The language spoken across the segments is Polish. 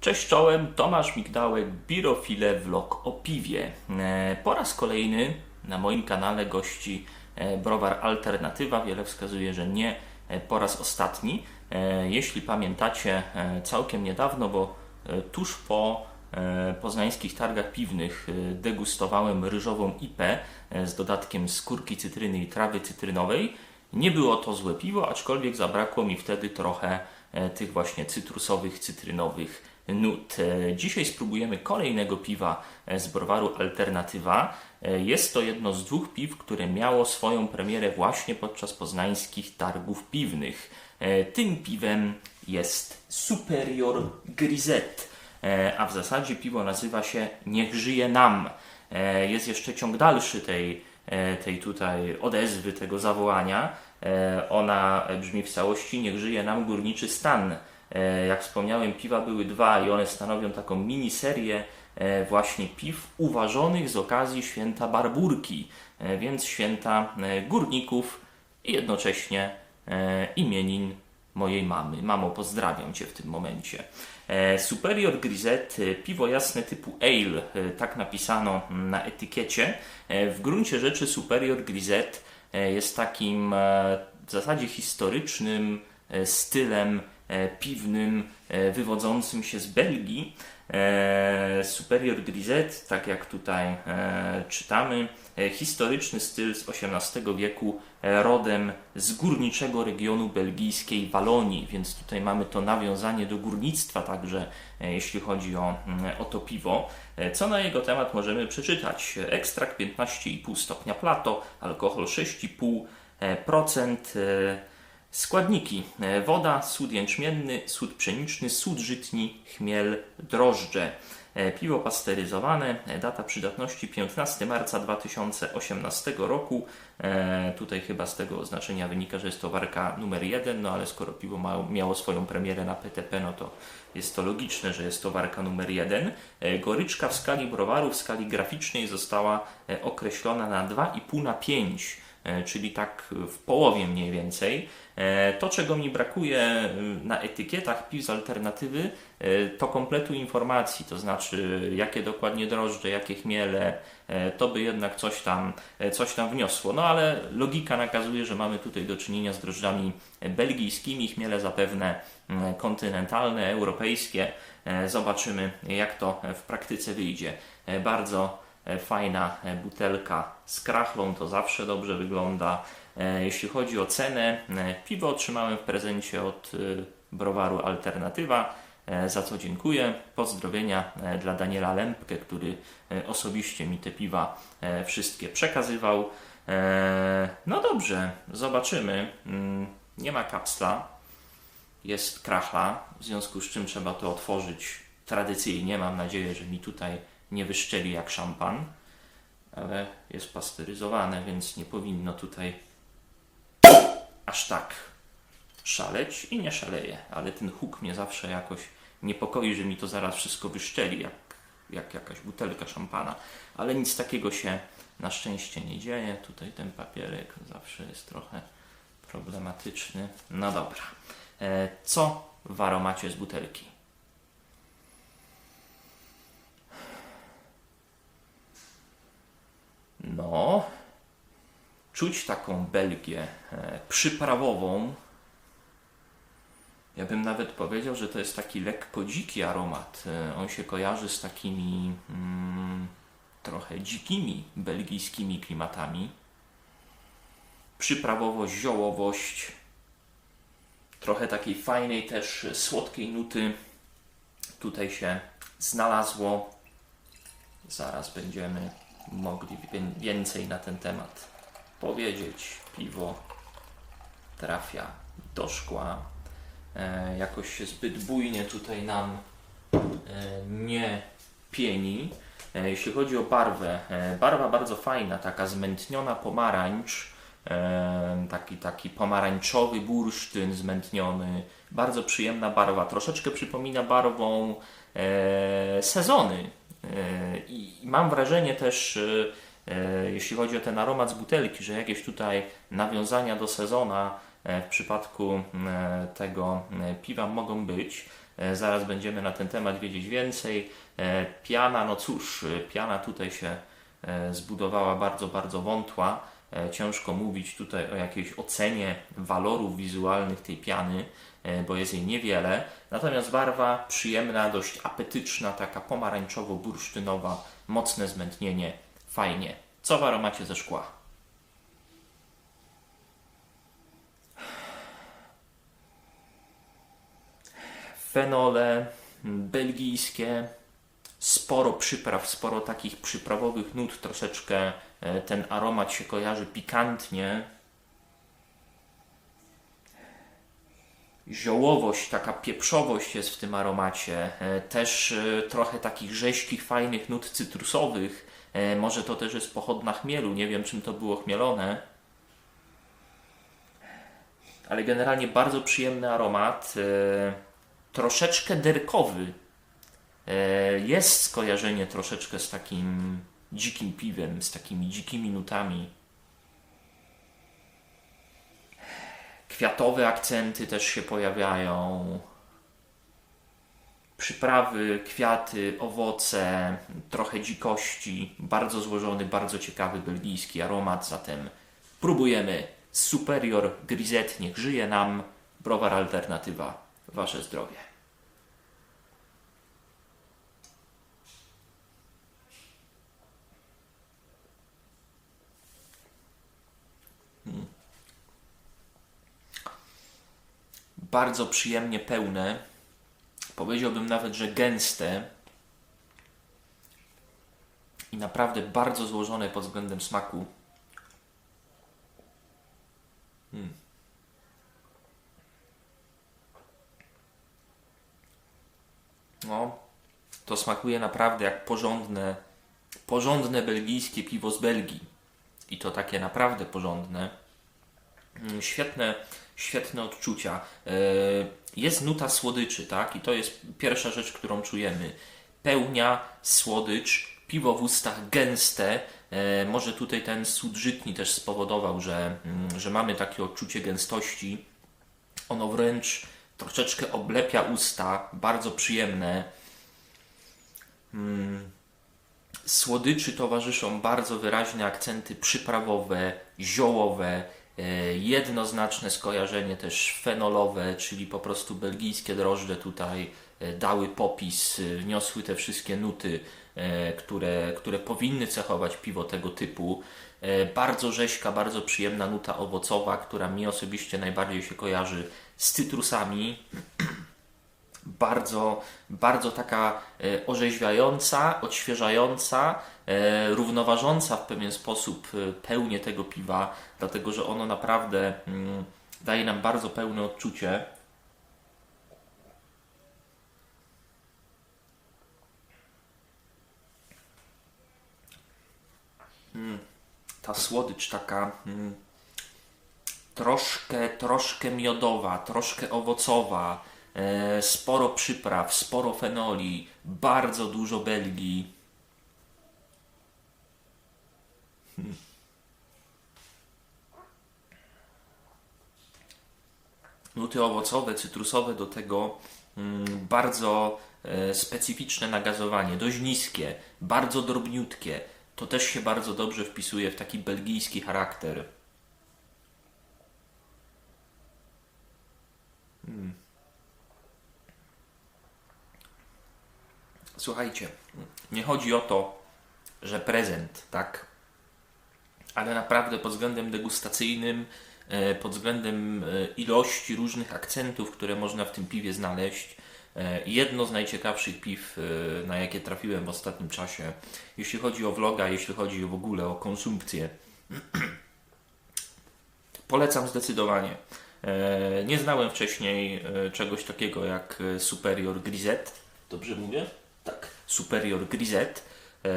Cześć czołem, Tomasz Migdałek, Birofile Vlog o piwie. E, Po raz kolejny na moim kanale gości e, browar Alternatywa. Wiele wskazuje, że nie e, po raz ostatni. Jeśli pamiętacie, całkiem niedawno, bo tuż po poznańskich targach piwnych degustowałem ryżową IP z dodatkiem skórki cytryny i trawy cytrynowej. Nie było to złe piwo, aczkolwiek zabrakło mi wtedy trochę tych właśnie cytrusowych, cytrynowych nut. E, Dzisiaj spróbujemy kolejnego piwa e, z browaru Alternatywa. E, Jest to jedno z dwóch piw, które miało swoją premierę właśnie podczas poznańskich targów piwnych. Tym piwem jest Superior Grisette, a w zasadzie piwo nazywa się Niech żyje nam. Jest jeszcze ciąg dalszy tej, tej tutaj odezwy, tego zawołania. Ona brzmi w całości Niech żyje nam górniczy stan. E, Jak wspomniałem, piwa były dwa i one stanowią taką miniserię e, właśnie piw uważonych z okazji święta Barburki, e, więc święta górników i jednocześnie imienin mojej mamy. Mamo, pozdrawiam Cię w tym momencie. Superior Grisette, piwo jasne typu ale, tak napisano na etykiecie. W gruncie rzeczy Superior Grisette jest takim w zasadzie historycznym stylem piwnym e, wywodzącym się z Belgii. E, Superior Grisette, tak jak tutaj e, czytamy, e, historyczny styl z XVIII wieku, e, rodem z górniczego regionu belgijskiej Walonii, więc tutaj mamy to nawiązanie do górnictwa także, e, jeśli chodzi o, mm, o to piwo. E, Co na jego temat możemy przeczytać? Ekstrakt 15,5 stopnia plato, alkohol 6,5%, e, Składniki: e, woda, sód jęczmienny, sód pszeniczny, sód żytni, chmiel, drożdże. E, Piwo pasteryzowane, e, data przydatności 15 marca 2018 roku. Tutaj chyba z tego oznaczenia wynika, że jest to warka numer 1, no ale skoro piwo ma, miało swoją premierę na PTP, no to jest to logiczne, że jest to warka numer 1. E, Goryczka w skali browaru, w skali graficznej została określona na 2,5 na 5 e, czyli tak w połowie mniej więcej. E, To, czego mi brakuje y, na etykietach piw z alternatywy, e, to kompletu informacji, to znaczy jakie dokładnie drożdże, jakie chmiele, e, to by jednak coś tam, e, coś tam wniosło. No ale logika nakazuje, że mamy tutaj do czynienia z drożdżami belgijskimi, chmiele zapewne kontynentalne, europejskie. E, Zobaczymy, jak to w praktyce wyjdzie. E, Bardzo e, fajna e, butelka z krachlą, to zawsze dobrze wygląda. E, Jeśli chodzi o cenę, e, piwo otrzymałem w prezencie od e, browaru Alternatywa, e, za co dziękuję. Pozdrowienia e, dla Daniela Lempke, który e, osobiście mi te piwa e, wszystkie przekazywał. E, No dobrze, zobaczymy. Mm, Nie ma kapsla, jest krachla, w związku z czym trzeba to otworzyć tradycyjnie. Mam nadzieję, że mi tutaj nie wyszczeli jak szampan, ale jest pasteryzowane, więc nie powinno tutaj aż tak szaleć i nie szaleje, ale ten huk mnie zawsze jakoś niepokoi, że mi to zaraz wszystko wyszczeli, jak, jak jakaś butelka szampana, ale nic takiego się na szczęście nie dzieje. Tutaj ten papierek zawsze jest trochę problematyczny. No dobra. E, Co w aromacie z butelki? No, czuć taką Belgię e, przyprawową. Ja bym nawet powiedział, że to jest taki lekko dziki aromat. E, On się kojarzy z takimi mm, trochę dzikimi belgijskimi klimatami. Przyprawowość, ziołowość, trochę takiej fajnej też słodkiej nuty tutaj się znalazło. Zaraz będziemy mogli więcej na ten temat powiedzieć. Piwo trafia do szkła. E, jakoś się zbyt bujnie tutaj nam e, nie pieni. E, jeśli chodzi o barwę, e, barwa bardzo fajna, taka zmętniona pomarańcz, e, taki, taki pomarańczowy bursztyn zmętniony, bardzo przyjemna barwa, troszeczkę przypomina barwą e, sezony. E, I mam wrażenie też, e, jeśli chodzi o ten aromat z butelki, że jakieś tutaj nawiązania do sezona e, w przypadku e, tego e, piwa mogą być. E, Zaraz będziemy na ten temat wiedzieć więcej. E, Piana, no cóż, e, piana tutaj się e, zbudowała bardzo, bardzo wątła. E, Ciężko mówić tutaj o jakiejś ocenie walorów wizualnych tej piany, e, bo jest jej niewiele. Natomiast barwa przyjemna, dość apetyczna, taka pomarańczowo-bursztynowa, mocne zmętnienie, fajnie. Co w aromacie ze szkła? Fenole belgijskie, sporo przypraw, sporo takich przyprawowych nut, troszeczkę e, ten aromat się kojarzy pikantnie. Ziołowość, taka pieprzowość jest w tym aromacie. E, Też e, trochę takich rzeźkich, fajnych nut cytrusowych. E, Może to też jest pochodna chmielu, nie wiem czym to było chmielone. Ale generalnie bardzo przyjemny aromat. e, Troszeczkę derkowy. E, Jest skojarzenie troszeczkę z takim dzikim piwem, z takimi dzikimi nutami. Kwiatowe akcenty też się pojawiają. Przyprawy, kwiaty, owoce, trochę dzikości. Bardzo złożony, bardzo ciekawy belgijski aromat. Zatem próbujemy Superior Grisette. Niech żyje nam. Browar Alternatywa. Wasze zdrowie. bardzo przyjemnie pełne. Powiedziałbym nawet, że gęste. I naprawdę bardzo złożone pod względem smaku. Mm. No, to smakuje naprawdę jak porządne, porządne belgijskie piwo z Belgii. I to takie naprawdę porządne. Mm, Świetne, świetne odczucia. E, Jest nuta słodyczy, tak? I to jest pierwsza rzecz, którą czujemy. Pełnia, słodycz, piwo w ustach gęste. E, Może tutaj ten sód żytni też spowodował, że, mm, że mamy takie odczucie gęstości. Ono wręcz troszeczkę oblepia usta, bardzo przyjemne. Słodyczy towarzyszą bardzo wyraźne akcenty przyprawowe, ziołowe, jednoznaczne skojarzenie też fenolowe, czyli po prostu belgijskie drożdże tutaj e, dały popis, e, wniosły te wszystkie nuty, e, które, które powinny cechować piwo tego typu. E, Bardzo rzeźka, bardzo przyjemna nuta owocowa, która mi osobiście najbardziej się kojarzy z cytrusami bardzo, bardzo taka e, orzeźwiająca, odświeżająca, e, równoważąca w pewien sposób e, pełnię tego piwa, dlatego że ono naprawdę mm, daje nam bardzo pełne odczucie. Mm, Ta słodycz taka mm, troszkę, troszkę miodowa, troszkę owocowa, sporo przypraw, sporo fenoli, bardzo dużo Belgii. Hmm. Nuty owocowe, cytrusowe, do tego mm, bardzo e, specyficzne nagazowanie, dość niskie, bardzo drobniutkie. To też się bardzo dobrze wpisuje w taki belgijski charakter. Słuchajcie, nie chodzi o to, że prezent, tak? Ale naprawdę pod względem degustacyjnym, e, pod względem e, ilości różnych akcentów, które można w tym piwie znaleźć, e, jedno z najciekawszych piw, na jakie trafiłem w ostatnim czasie, jeśli chodzi o vloga, jeśli chodzi w ogóle o konsumpcję. Polecam zdecydowanie. Nie znałem wcześniej czegoś takiego jak Superior Grisette. Dobrze mówię? Tak, Superior Grisette. E,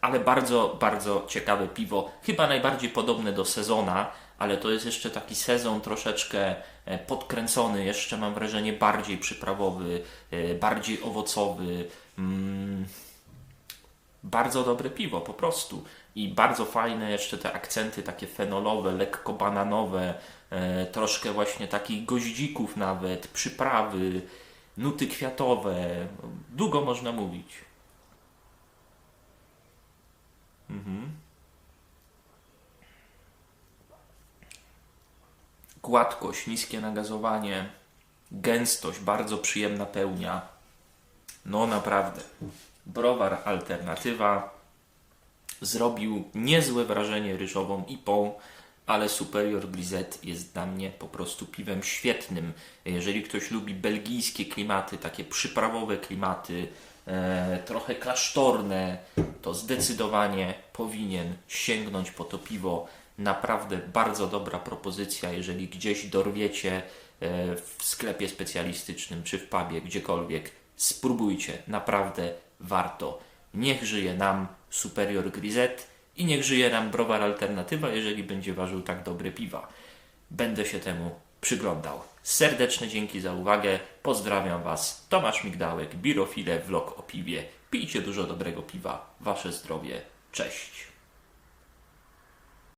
Ale bardzo, bardzo ciekawe piwo. Chyba najbardziej podobne do sezona, ale to jest jeszcze taki sezon troszeczkę e, podkręcony. Jeszcze mam wrażenie bardziej przyprawowy, e, bardziej owocowy. Mm, bardzo dobre piwo po prostu. I bardzo fajne jeszcze te akcenty takie fenolowe, lekko bananowe, troszkę właśnie takich goździków nawet, przyprawy. Nuty kwiatowe. Długo można mówić. Gładkość, niskie nagazowanie, gęstość, bardzo przyjemna pełnia. No naprawdę. Browar Alternatywa zrobił niezłe wrażenie ryżową IPą, ale Superior Grisette jest dla mnie po prostu piwem świetnym. Jeżeli ktoś lubi belgijskie klimaty, takie przyprawowe klimaty, e, trochę klasztorne, to zdecydowanie powinien sięgnąć po to piwo. Naprawdę bardzo dobra propozycja, jeżeli gdzieś dorwiecie e, w sklepie specjalistycznym czy w pubie, gdziekolwiek. Spróbujcie, naprawdę warto. Niech żyje nam Superior Grisette i niech żyje nam browar Alternatywa, jeżeli będzie ważył tak dobre piwa. Będę się temu przyglądał. Serdeczne dzięki za uwagę. Pozdrawiam Was. Tomasz Migdałek, Birofile, vlog o piwie. Pijcie dużo dobrego piwa. Wasze zdrowie. Cześć.